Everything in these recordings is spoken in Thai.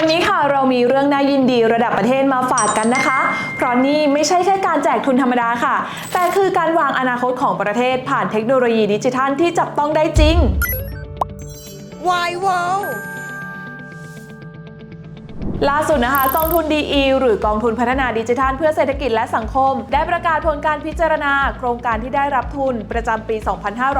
วันนี้ค่ะเรามีเรื่องน่ายินดีระดับประเทศมาฝากกันนะคะ เพราะนี่ไม่ใช่แค่การแจกทุนธรรมดาค่ะ แต่คือการวางอนาคตของประเทศผ่านเทคโนโลยีดิจิทัลที่จับต้องได้จริง Why World ล่าสุดนะคะกองทุน DE หรือกองทุนพัฒนาดิจิทัลเพื่อเศรษฐกิจและสังคม ได้ประกาศผลการพิจารณา โครงการที่ได้รับทุนประจำปี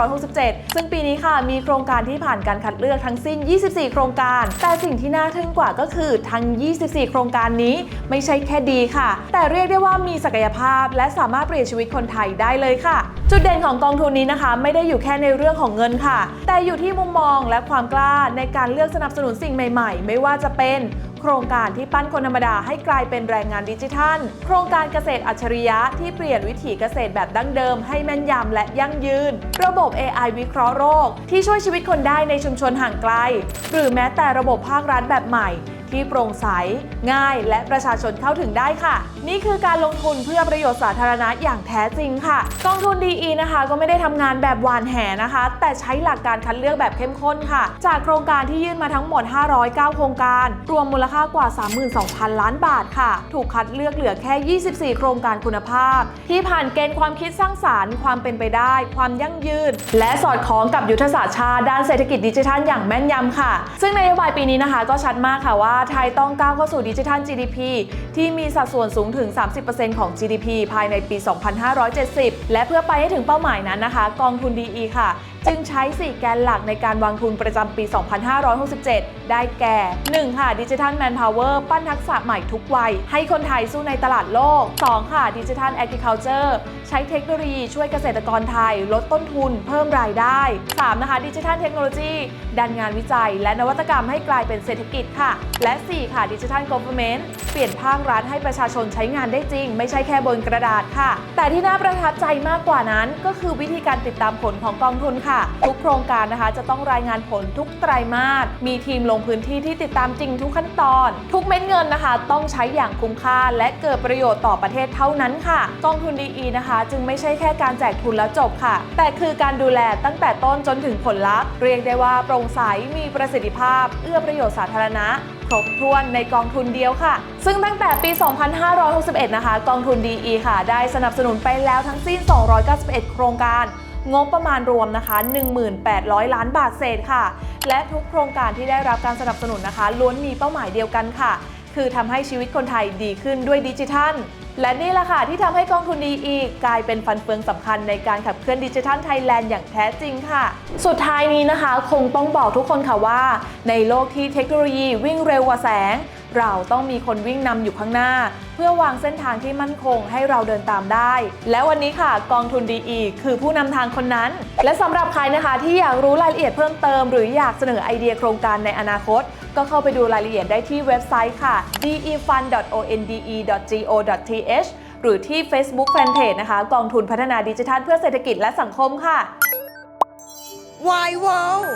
2567 ซึ่งปีนี้ค่ะมีโครงการที่ผ่านการคัดเลือกทั้งสิ้น 24 โครงการ แต่สิ่งที่น่าทึ่งกว่าก็คือทั้ง 24 โครงการนี้ไม่ใช่แค่ดีค่ะ แต่เรียกได้ว่ามีศักยภาพ และสามารถเปลี่ยนชีวิตคนไทยได้เลยค่ะ จุดเด่นของกองทุนนี้นะคะ ไม่ได้อยู่แค่ในเรื่องของเงินค่ะ แต่อยู่ที่มุมมองและความกล้าในการเลือกสนับสนุนสิ่งใหม่ ๆ ไม่ว่าจะเป็น โครงการที่ปั้นคนธรรมดาให้กลายเป็นแรงงานดิจิทัล โครงการเกษตรอัจฉริยะที่เปลี่ยนวิถีเกษตรแบบดั้งเดิมให้แม่นยำและยั่งยืน ระบบ AI วิเคราะห์โรค ที่ช่วยชีวิตคนได้ในชุมชนห่างไกล หรือแม้แต่ระบบภาครัฐแบบใหม่ ที่โปร่งใส ง่าย และประชาชนเข้าถึงได้ค่ะ นี่คือการลงทุนเพื่อประโยชน์สาธารณะอย่างแท้จริงค่ะ กองทุน DE นะคะ ก็ไม่ได้ทำงานแบบหวานแหนะคะ แต่ใช้หลักการคัดเลือกแบบเข้มข้นค่ะ จากโครงการที่ยื่นมาทั้งหมด 509 โครงการ รวมมูลค่ากว่า 32,000 ล้านบาทค่ะ ถูกคัดเลือกเหลือแค่ 24 โครงการคุณภาพ ที่ผ่านเกณฑ์ความคิดสร้างสารรค์ ความเป็นไปได้ ความยั่งยืน และสอดคล้องกับยุทธศาสตร์ชาติด้านเศรษฐกิจดิจิทัลอย่างแม่นยำค่ะ ซึ่งนโยบายปีนี้นะคะ ก็ชัดมากค่ะว่าไทยต้องก้าวเข้าสู่ดิจิทัล GDP ที่มีสัดส่วนสูงถึง 30%ของ GDP ภายในปี 2570 และเพื่อไปให้ถึงเป้าหมายนั้นนะคะ กองทุน DE ค่ะ จึงใช้ 4 แกนหลักในการวางทุนประจำปี 2567 ได้แก่ 1. ค่ะดิจิทัลแมนพาวเวอร์ปั้นทักษะใหม่ทุกวัย ให้คนไทยสู้ในตลาดโลก 2. ค่ะดิจิทัลแอ r ิ c ลเจอร์ใช้เทคโนโลยีช่วยเกษตรกรไทย ลดต้นทุน เพิ่มรายได้ 3. นะคะดิจิทัลเทคโนโลยีดันงานวิจัย และนวัตกรรมให้กลายเป็นเศรษฐกิจค่ะและ 4 ค่ะดิจิทัล Government เปลี่ยนภาครัฐให้ประชาชนใช้งานได้จริง ไม่ใช่แค่บนกระดาษค่ะ แต่ที่น่าประทับใจมากกว่านั้น ก็คือวิธีการติดตามผลของกองทุนค่ะ ทุกโครงการนะคะ จะต้องรายงานผลทุกไตรมาสมีทีมลงพื้นที่ที่ติดตามจริงทุกขั้นตอน ทุกเม็ดเงินนะคะ ต้องใช้อย่างคุ้มค่า และเกิดประโยชน์ต่อประเทศเท่านั้นค่ะ กองทุน DE นะคะ จึงไม่ใช่แค่การแจกทุนแล้วจบค่ะ แต่คือการดูแลตั้งแต่ต้นจนถึงผลลัพธ์ เรียกได้ว่าโปร่งใสมีประสิทธิภาพ เอื้อประโยชน์สาธารณะ ครบถ้วนในกองทุนเดียวค่ะ ซึ่งตั้งแต่ปี 2561 นะคะ กองทุน DE ค่ะ ได้สนับสนุนไปแล้วทั้งสิ้น 291 โครงการงบประมาณรวมนะคะ 1,800 ล้านบาทเศษค่ะ และทุกโครงการที่ได้รับการสนับสนุนนะคะ ล้วนมีเป้าหมายเดียวกันค่ะ คือทำให้ชีวิตคนไทยดีขึ้นด้วยดิจิทัล และนี่แหละค่ะที่ทำให้กองทุน DE กลายเป็นฟันเฟืองสำคัญในการขับเคลื่อนดิจิทัลไทยแลนด์อย่างแท้จริงค่ะ สุดท้ายนี้นะคะ คงต้องบอกทุกคนค่ะว่า ในโลกที่เทคโนโลยีวิ่งเร็วกว่าแสง เราต้องมีคนวิ่งนำอยู่ข้างหน้า เพื่อวางเส้นทางที่มั่นคงให้เราเดินตามได้ และวันนี้ค่ะกองทุน DE คือผู้นำทางคนนั้น และสำหรับใครนะคะที่อยากรู้รายละเอียดเพิ่มเติม หรืออยากเสนอไอเดียโครงการในอนาคต ก็เข้าไปดูรายละเอียดได้ที่เว็บไซต์ค่ะ defund.onde.go.th หรือที่ Facebook Fanpage นะคะ กองทุนพัฒนาดิจิทัลเพื่อเศรษฐกิจและสังคมค่ะ Why World